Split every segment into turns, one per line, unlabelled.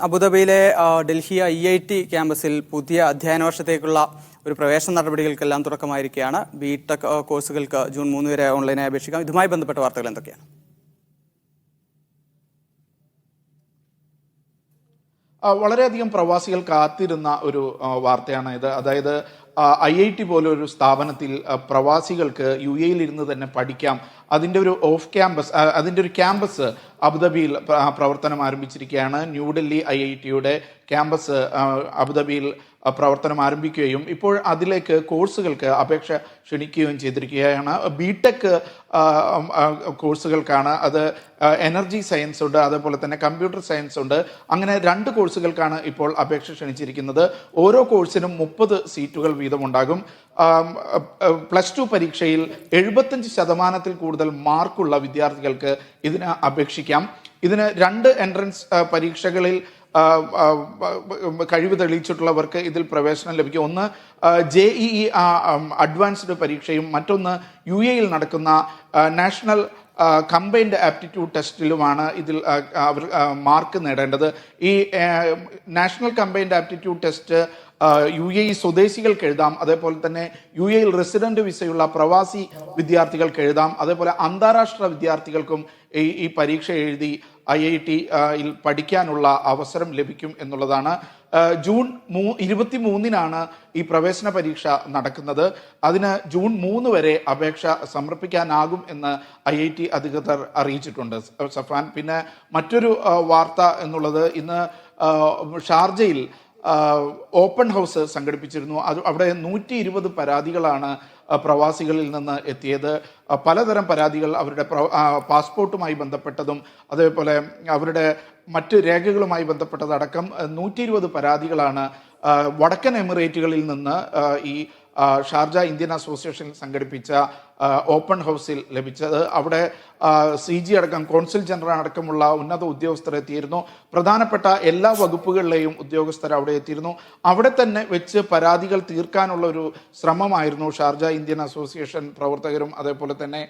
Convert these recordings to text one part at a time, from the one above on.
അബുദാബിയിലെ Delhi I I T ക്യാമ്പസിൽ പുതിയ അധ്യയന വർഷത്തേക്കുള്ള ഒരു പ്രവേശന നടപടികൾക്കെല്ലാം തുടക്കമായിരിക്കുകയാണ്. ബി ടെക് കോഴ്സുകൾക്ക് ജൂൺ മൂന്ന് വരെ ഓൺലൈനായി അപേക്ഷിക്കാം. ഇതുമായി ബന്ധപ്പെട്ട വാർത്തകൾ എന്തൊക്കെയാണ്?
വളരെയധികം പ്രവാസികൾ കാത്തിരുന്ന ഒരു വാർത്തയാണ് ഇത് അതായത് ഐ ഐ ടി പോലെ ഒരു സ്ഥാപനത്തിൽ പ്രവാസികൾക്ക് യു എയിൽ ഇരുന്ന് തന്നെ പഠിക്കാം. അതിന്റെ ഒരു ഓഫ് ക്യാമ്പസ് അതിന്റെ ഒരു ക്യാമ്പസ് അബുദാബിയിൽ പ്ര- പ്രവർത്തനം ആരംഭിച്ചിരിക്കുകയാണ്. ന്യൂഡൽഹി ഐ ഐ ടിയുടെ ക്യാമ്പസ് അബുദാബിയിൽ പ്രവർത്തനം ആരംഭിക്കുകയും ഇപ്പോൾ അതിലേക്ക് കോഴ്സുകൾക്ക് അപേക്ഷ ക്ഷണിക്കുകയും ചെയ്തിരിക്കുകയാണ്. ബി ടെക് കോഴ്സുകൾക്കാണ് അത് എനർജി സയൻസ് ഉണ്ട് അതേപോലെ തന്നെ കമ്പ്യൂട്ടർ സയൻസ് ഉണ്ട്. അങ്ങനെ രണ്ട് കോഴ്സുകൾക്കാണ് ഇപ്പോൾ അപേക്ഷ ക്ഷണിച്ചിരിക്കുന്നത്. ഓരോ കോഴ്സിനും മുപ്പത് സീറ്റുകൾ വീതമുണ്ടാകും പ്ലസ് ടു പരീക്ഷയിൽ എഴുപത്തഞ്ച് ശതമാനത്തിൽ കൂടുതൽ മാർക്കുള്ള വിദ്യാർത്ഥികൾക്ക് ഇതിന് അപേക്ഷിക്കാം. ഇതിന് രണ്ട് എൻട്രൻസ് പരീക്ഷകളിൽ കഴിവ് തെളിയിച്ചിട്ടുള്ളവർക്ക് ഇതിൽ പ്രവേശനം ലഭിക്കും. ഒന്ന് ജെ ഇ അഡ്വാൻസ്ഡ് പരീക്ഷയും മറ്റൊന്ന് യു എയിൽ നടക്കുന്ന നാഷണൽ കമ്പൈൻഡ് ആപ്റ്റിറ്റ്യൂഡ് ടെസ്റ്റിലുമാണ് ഇതിൽ അവർ മാർക്ക് നേടേണ്ടത്. ഈ national combined aptitude test U A E സ്വദേശികൾക്ക് എഴുതാം. അതേപോലെ തന്നെ യു എയിൽ റെസിഡന്റ് വിസയുള്ള പ്രവാസി വിദ്യാർത്ഥികൾക്ക് എഴുതാം. അതേപോലെ അന്താരാഷ്ട്ര വിദ്യാർത്ഥികൾക്കും ഈ ഈ പരീക്ഷ എഴുതി ഐ ഐ ടിയിൽ പഠിക്കാനുള്ള അവസരം ലഭിക്കും എന്നുള്ളതാണ് ജൂൺ മൂ ഇരുപത്തി മൂന്നിനാണ് ഈ പ്രവേശന പരീക്ഷ നടക്കുന്നത്. അതിന് ജൂൺ മൂന്ന് വരെ അപേക്ഷ സമർപ്പിക്കാനാകും എന്ന് ഐ ഐ ടി അധികൃതർ അറിയിച്ചിട്ടുണ്ട് സഫാൻ പിന്നെ മറ്റൊരു വാർത്ത എന്നുള്ളത് ഇന്ന് ഷാർജയിൽ ഓപ്പൺ ഹൗസ് സംഘടിപ്പിച്ചിരുന്നു. അത് അവിടെ നൂറ്റി ഇരുപത് പരാതികളാണ് പ്രവാസികളിൽ നിന്ന് എത്തിയത്. പലതരം പരാതികൾ അവരുടെ പാസ്പോർട്ടുമായി ബന്ധപ്പെട്ടതും അതേപോലെ അവരുടെ മറ്റ് രേഖകളുമായി ബന്ധപ്പെട്ടതടക്കം നൂറ്റി ഇരുപത് പരാതികളാണ് വടക്കൻ എമിറേറ്റുകളിൽ നിന്ന് ഈ ഷാർജ ഇന്ത്യൻ അസോസിയേഷൻ സംഘടിപ്പിച്ച ഓപ്പൺ ഹൗസിൽ ലഭിച്ചത്. അവിടെ സി ജി അടക്കം കോൺസിൽ ജനറൽ അടക്കമുള്ള ഉന്നത ഉദ്യോഗസ്ഥർ എത്തിയിരുന്നു. പ്രധാനപ്പെട്ട എല്ലാ വകുപ്പുകളിലെയും ഉദ്യോഗസ്ഥർ അവിടെ എത്തിയിരുന്നു. അവിടെ തന്നെ വെച്ച് പരാതികൾ തീർക്കാനുള്ള ഒരു ശ്രമമായിരുന്നു ഷാർജ ഇന്ത്യൻ അസോസിയേഷൻ പ്രവർത്തകരും അതേപോലെ തന്നെ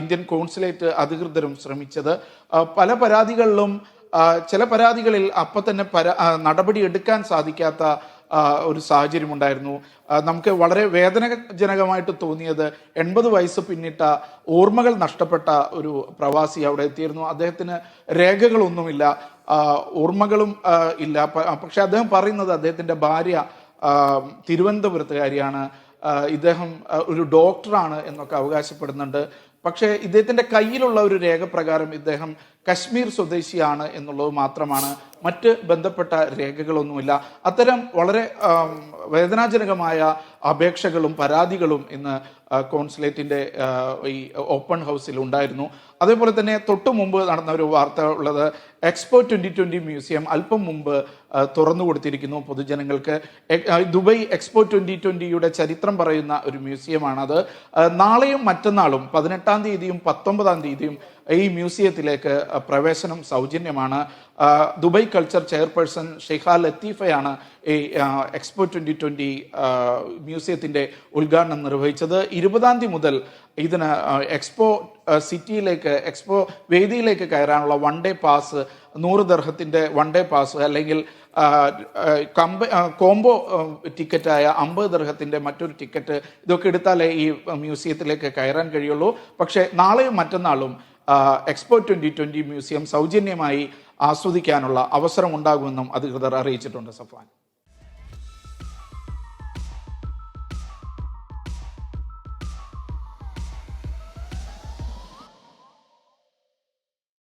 ഇന്ത്യൻ കോൺസുലേറ്റ് അധികൃതരും ശ്രമിച്ചത്. പല പരാതികളിലും ചില പരാതികളിൽ അപ്പം തന്നെ പരാ നടപടി എടുക്കാൻ സാധിക്കാത്ത ഒരു സാഹചര്യം ഉണ്ടായിരുന്നു നമുക്ക് വളരെ വേദനജനകമായിട്ട് തോന്നിയത് എൺപത് വയസ്സ് പിന്നിട്ട ഓർമ്മകൾ നഷ്ടപ്പെട്ട ഒരു പ്രവാസി അവിടെ എത്തിയിരുന്നു. അദ്ദേഹത്തിന് രേഖകളൊന്നുമില്ല. ഓർമ്മകളും ഇല്ല. പക്ഷെ അദ്ദേഹം പറയുന്നത് അദ്ദേഹത്തിന്റെ ഭാര്യ തിരുവനന്തപുരത്തുകാരിയാണ്. ഇദ്ദേഹം ഒരു ഡോക്ടറാണ് എന്നൊക്കെ അവകാശപ്പെടുന്നുണ്ട്. പക്ഷേ ഇദ്ദേഹത്തിന്റെ കയ്യിലുള്ള ഒരു രേഖ പ്രകാരം ഇദ്ദേഹം കശ്മീർ സ്വദേശിയാണ് എന്നുള്ളത് മാത്രമാണ്. മറ്റ് ബന്ധപ്പെട്ട രേഖകളൊന്നുമില്ല. അത്തരം വളരെ വേദനാജനകമായ അപേക്ഷകളും പരാതികളും ഇന്ന് കോൺസുലേറ്റിന്റെ ഈ ഓപ്പൺ ഹൗസിൽ ഉണ്ടായിരുന്നു. അതേപോലെ തന്നെ തൊട്ടു മുമ്പ് നടന്ന ഒരു വാർത്ത ഉള്ളത് എക്സ്പോ ട്വന്റി ട്വന്റി മ്യൂസിയം അല്പം മുമ്പ് തുറന്നു കൊടുത്തിരിക്കുന്നു പൊതുജനങ്ങൾക്ക്. ദുബൈ എക്സ്പോ ട്വന്റി ട്വന്റിയുടെ ചരിത്രം പറയുന്ന ഒരു മ്യൂസിയമാണത്. നാളെയും മറ്റന്നാളും പതിനെട്ടാം തീയതിയും പത്തൊമ്പതാം തീയതിയും ഈ മ്യൂസിയത്തിലേക്ക് പ്രവേശനം സൗജന്യമാണ്. ദുബൈ കൾച്ചർ ചെയർപേഴ്സൺ ഷെയ്ഖ ലത്തീഫയാണ് ഈ എക്സ്പോ ട്വന്റി ട്വന്റി മ്യൂസിയത്തിന്റെ ഉദ്ഘാടനം നിർവഹിച്ചത്. ഇരുപതാം തീയതി മുതൽ ഇതിന് എക്സ്പോ സിറ്റിയിലേക്ക് എക്സ്പോ വേദിയിലേക്ക് കയറാനുള്ള വൺ ഡേ പാസ് നൂറ് ദർഹത്തിന്റെ വൺ ഡേ പാസ് അല്ലെങ്കിൽ കമ്പ കോംബോ ടിക്കറ്റായ അമ്പത് ദർഹത്തിന്റെ മറ്റൊരു ടിക്കറ്റ് ഇതൊക്കെ എടുത്താലേ ഈ മ്യൂസിയത്തിലേക്ക് കയറാൻ കഴിയുള്ളൂ. പക്ഷേ നാളെയും മറ്റന്നാളും എക്സ്പോ ട്വന്റി ട്വന്റി മ്യൂസിയം സൗജന്യമായി ആസ്വദിക്കാനുള്ള അവസരം ഉണ്ടാകുമെന്നും അധികൃതർ അറിയിച്ചിട്ടുണ്ട് സഫാൻ